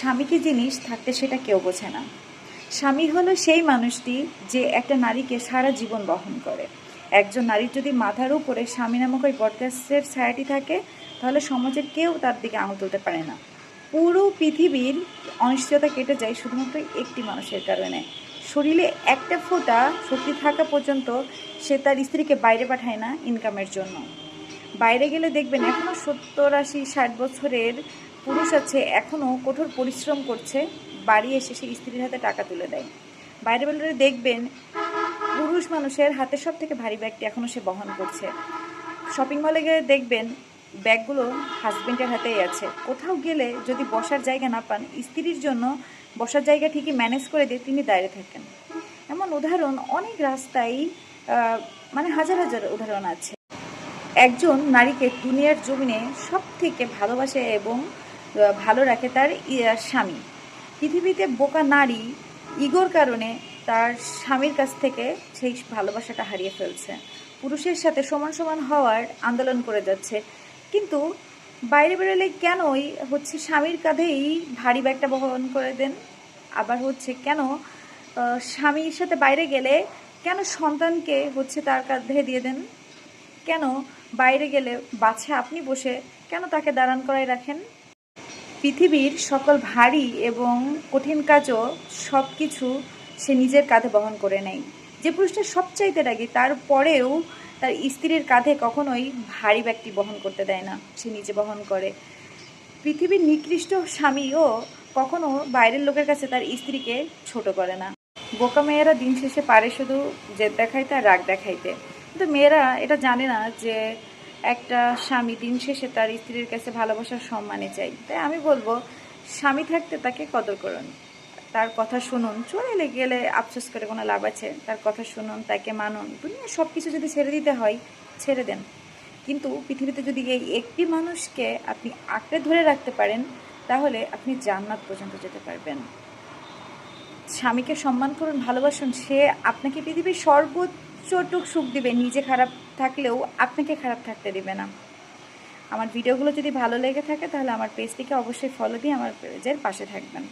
স্বামী কি জিনিস থাকতে সেটা কেউ বোঝে না। স্বামী হলো সেই মানুষটি যে একটা নারীকে সারা জীবন বহন করে। একজন নারীর যদি মাথার উপরে স্বামী নামক ওই বটগাছের ছায়াটি থাকে, তাহলে সমাজের কেউ তার দিকে আঙুল তুলতে পারে না। পুরো পৃথিবীর অনিশ্চয়তা কেটে যায় শুধুমাত্র একটি মানুষের কারণে। শরীরে একটা ফোঁটা শক্তি থাকা পর্যন্ত সে তার স্ত্রীকে বাইরে পাঠায় না ইনকামের জন্য। বাইরে গেলে দেখবেন এখনও সত্তর আশি ষাট বছরের পুরুষ আছে এখনও কঠোর পরিশ্রম করছে, বাড়ি এসে সে স্ত্রীর হাতে টাকা তুলে দেয়। বাইরে বেরোলে দেখবেন, পুরুষ মানুষের হাতে সব থেকে ভারী ব্যাগটি এখনও সে বহন করছে। শপিং মলে গেলে দেখবেন, ব্যাগগুলো হাজব্যান্ডের হাতেই আছে। কোথাও গেলে যদি বসার জায়গা না পান, স্ত্রীর জন্য বসার জায়গা ঠিকই ম্যানেজ করে দিয়ে তিনি দাঁড়িয়ে থাকেন। এমন উদাহরণ অনেক রাস্তায় মানে হাজার হাজার উদাহরণ আছে। একজন নারীকে দুনিয়ার জমিনে সব থেকে ভালোবাসে এবং ভালো রাখে তার স্বামী। পৃথিবীতে বোকা নারী ইগোর কারণে তার স্বামীর কাছ থেকে সেই ভালোবাসাটা হারিয়ে ফেলছে। পুরুষের সাথে সমান সমান হওয়ার আন্দোলন করে যাচ্ছে। কিন্তু বাইরে বেরোলে কেনই হচ্ছে স্বামীর কাঁধেই ভারী ব্যাগটা বহন করে দেন? আবার হচ্ছে কেন স্বামীর সাথে বাইরে গেলে কেন সন্তানকে হচ্ছে তার কাঁধে দিয়ে দেন? কেন বাইরে গেলে বাচ্চা আপনি বসে কেন তাকে দাঁড়ান করায় রাখেন? পৃথিবীর সকল ভারী এবং কঠিন কাজও সব কিছু সে নিজের কাঁধে বহন করে নেয়। যে পুরুষটা সবচাইতে রাগি তারপরেও তার স্ত্রীর কাঁধে কখনোই ভারী ব্যক্তি বহন করতে দেয় না, সে নিজে বহন করে। পৃথিবীর নিকৃষ্ট স্বামীও কখনো বাইরের লোকের কাছে তার স্ত্রীকে ছোট করে না। বোকা মেয়েরা দিন শেষে পারে শুধু জেদ দেখাইতে আর রাগ দেখাইতে। কিন্তু মেয়েরা এটা জানে না যে একটা স্বামী, দিন শেষে তার স্ত্রীর কাছে ভালোবাসার সম্মানে চাই। তাই আমি বলব, স্বামী থাকতে তাকে কদর করুন। তার কথা শুনুন। চলে গেলে আফসোস করে কোনো লাভ আছে? তার কথা শুনুন, তাকে মানুন। দুনিয়া সব কিছু যদি ছেড়ে দিতে হয়, ছেড়ে দেন। কিন্তু পৃথিবীতে যদি এই একটি মানুষকে আপনি আঁকড়ে ধরে রাখতে পারেন, তাহলে আপনি জান্নাত পর্যন্ত যেতে পারবেন। স্বামীকে সম্মান করুন, ভালোবাসুন। সে আপনাকে পৃথিবীর সর্বোচ্চটুক সুখ দিবে, নিজে খারাপ থাকলেও আপনাকে খারাপ থাকতে দিবে না। আমার ভিডিওগুলো যদি ভালো লেগে থাকে তাহলে আমার পেজটিকে অবশ্যই ফলো দিয়ে আমার পেজের পাশে থাকবেন।